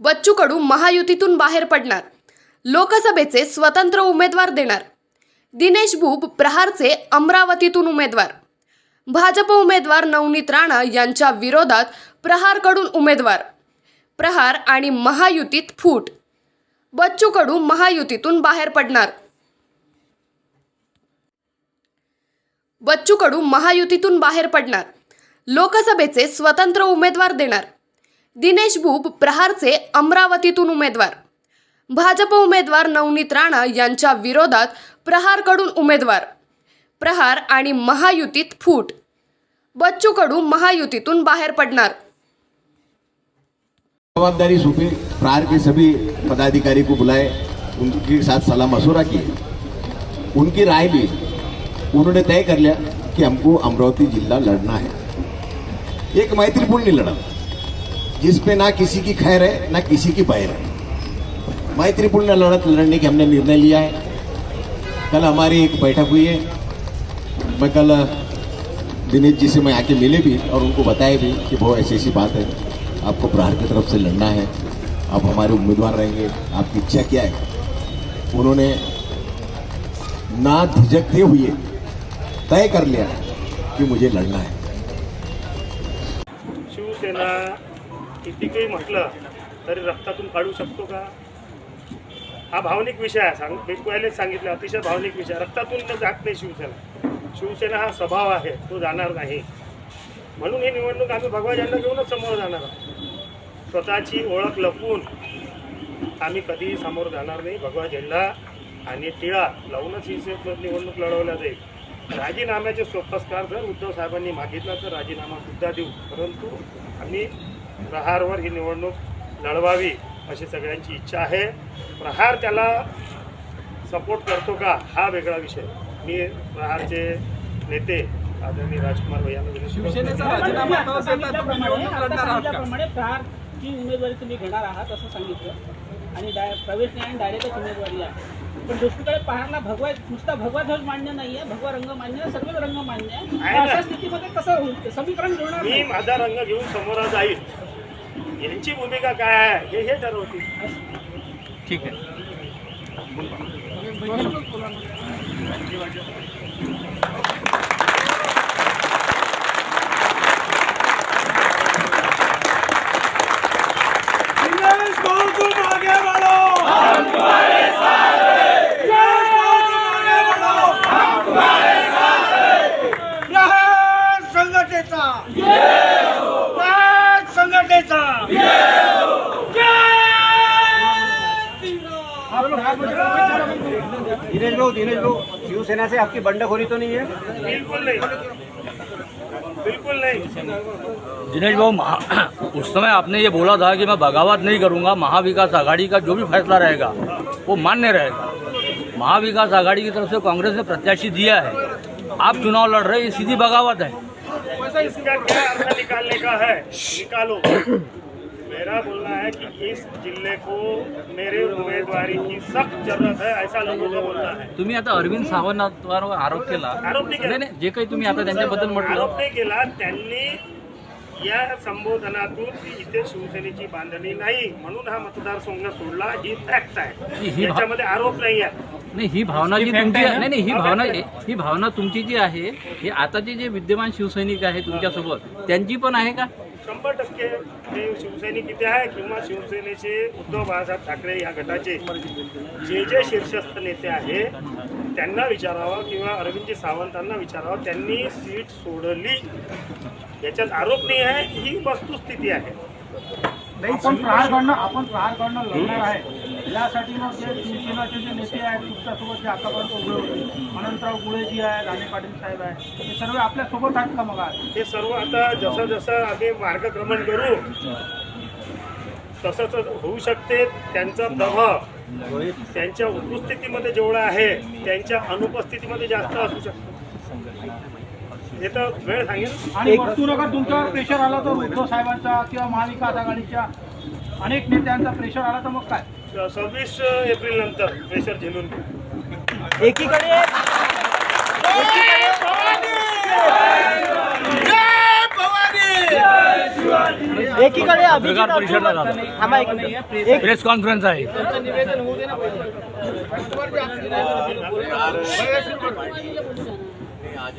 बच्चू कडू महायुतीतून बाहेर पडणार. लोकसभेचे स्वतंत्र उमेदवार देणार. दिनेश बुब प्रहारचे अमरावतीतून उमेदवार. भाजप उमेदवार नवनीत राणा यांच्या विरोधात प्रहारकडून उमेदवार. प्रहार आणि महायुतीत फूट. बच्चू कडू महायुतीतून बाहेर पडणार. बच्चू कडू महायुतीतून बाहेर पडणार. लोकसभेचे स्वतंत्र उमेदवार देणार. दिनेश बुब प्रहारचे अमरावतीतून उमेदवार. भाजप उमेदवार नवनीत राणा यांच्या विरोधात प्रहारकडून उमेदवार. प्रहार आणि महायुतीत फूट. बच्चू कडू महायुतीतून बाहेर पडणार. जवाबदारी सौंपी प्रहार के सभी पदाधिकारी को बुलाए उनके साथ सलाह मशूरा की उनकी राय ली उन्होंने तय कर लिया कि हमको अमरावती जिला लड़ना है। एक मैत्रीपूर्ण लड़त जिसपे ना किसी की खैर है, ना किसी की पैर है। मैत्रीपूर्ण लड़त लड़ने की हमने निर्णय लिया है। कल हमारी एक बैठक हुई है। मैं कल दिनेश जी से मैं आके मिले भी और उनको बताए भी कि बहुत ऐसी ऐसी बात है। आपको प्रहार की तरफ़ से लड़ना है। आप हमारे उम्मीदवार रहेंगे। आपकी इच्छा क्या है? उन्होंने ना झिझकते हुए तय कर लिया कि मुझे लड़ना है। शिवसेना कितीकही म्हटलं तरी रक्तातून काढू शकतो का? हा भावनिक विषय आहे. सांग मी पहिलेच सांगितलं. अतिशय भावनिक विषय रक्तातून जात नाही शिवसेना. शिवसेना हा स्वभाव आहे. तो जाणार नाही. म्हणून ही निवडणूक आम्ही भगवा झेंडा घेऊनच समोर जाणार आहोत. स्वतःची ओळख लपवून आम्ही कधीही समोर जाणार नाही. भगवा झेंडा आणि टिळा लावूनच ही निवडणूक लढवल्या जाईल. राजीनाम्याचे सोपस्कार जर उद्धव साहेबांनी मागितला तर राजीनामासुद्धा देऊ. परंतु आम्ही प्रहारवर ही निवडणूक लढवावी अशी सगळ्यांची इच्छा आहे. प्रहार त्याला सपोर्ट करतो का? हा वेगळा विषय. मी प्रहारचे नेते आदरणीय राजकुमार प्रहारची उमेदवारी तुम्ही घेणार आहात असं सांगितलं. आणि डाय प्रवेश नाही आणि डायरेक्टच उमेदवारी आहे. पण दुसरीकडे पहारला भगवा नुसता भगवा ध्वज मान्य नाही आहे भगवा रंग मान्य आहे सर्वच रंग मान्य आहे. अशा स्थितीमध्ये कसं होईल? समीकरण जुळणार मी. माझा रंग घेऊन समोर जाईल. यांची भूमिका काय आहे? हे हे ठरवतील. ठीक आहे. दिनेश भाऊ दिनेश भाऊ शिवसेना से आपकी बंडखोरी तो नहीं है? बिल्कुल नहीं। बिल्कुल नहीं। दिनेश भाऊ उस समय आपने ये बोला था कि मैं बगावत नहीं करूँगा महाविकास आघाड़ी का जो भी फैसला रहेगा वो मान्य रहेगा। महाविकास आघाड़ी की तरफ़ से कांग्रेस ने प्रत्याशी दिया है। आप चुनाव लड़ रहे हैं ये सीधी बगावत है। इसका क्या निकालने का है? निकालो। मेरा बोलना है कि इस जिले को मेरे उम्मीदवारी की सख्त जरूरत है ऐसा लोगों का बोलना है। तुम्ही आता अरविंद सावंतांवर आरोप केला. आरोप नाही केला. नाही नाही जे काही तुम्ही आता त्यांच्याबद्दल आरोप म्हटलं नाही केला त्यांनी या संबोधनातून की इथे शिवसेनेची बांधणी नाही म्हणून हा मतदारसंघ सोडला ही फॅक्ट आहे. ही भा- याच्यामध्ये आरोप नाही आहे. नाही ही भावना जी तुमची नाही नाही ही भावना ही भावना तुमची जी आहे ही आताचे जे विद्यमान शिवसैनिक आहे तुमच्यासोबत त्यांची पण आहे का? शंभर टक्के. हे शिवसैनिक इथे आहे किंवा शिवसेनेचे उद्धव बाळासाहेब ठाकरे या गटाचे जे जे शीर्षस्थ नेते आहे त्यांना विचारावं किंवा अरविंदजी सावंतांना विचारावं त्यांनी सीट सोडली. याच्यात आरोप नाही आहे ही वस्तुस्थिती आहे. आपण प्रहारकडनं आपण प्रहारकडनं लढणार आहे. यासाठी मग जे शिवसेनाचे जे नेते आहेत तुमच्यासोबत जे आतापर्यंत उभे होते अनंतराव गुळे जी आहे राणे पाटील साहेब आहे हे सर्व आपल्यासोबत आहेत का मग हे सर्व आता जसं जसं आम्ही मार्गक्रमण करू तसं तसं होऊ शकते त्यांचा प्रभाव. त्यांच्या उपस्थितीमध्ये जेवढा आहे त्यांच्या अनुपस्थितीमध्ये जास्त असू शकतो. हे तर वेळ सांगेल आणि वस्तूनगर तुमच्यावर प्रेशर आला तर उद्धव साहेबांचा किंवा महाविकास आघाडीच्या अनेक नेत्यांचा प्रेशर आला तर मग काय? सव्वीस एप्रिल नंतर प्रेशर झेलून घेऊ एकीकडे जय भवानी एकीकडे अभिजित पत्रकार परिषदला अब्दुल- झालं. थांबा एक मिनिट. एक प्रेस कॉन्फरन्स आहे. आज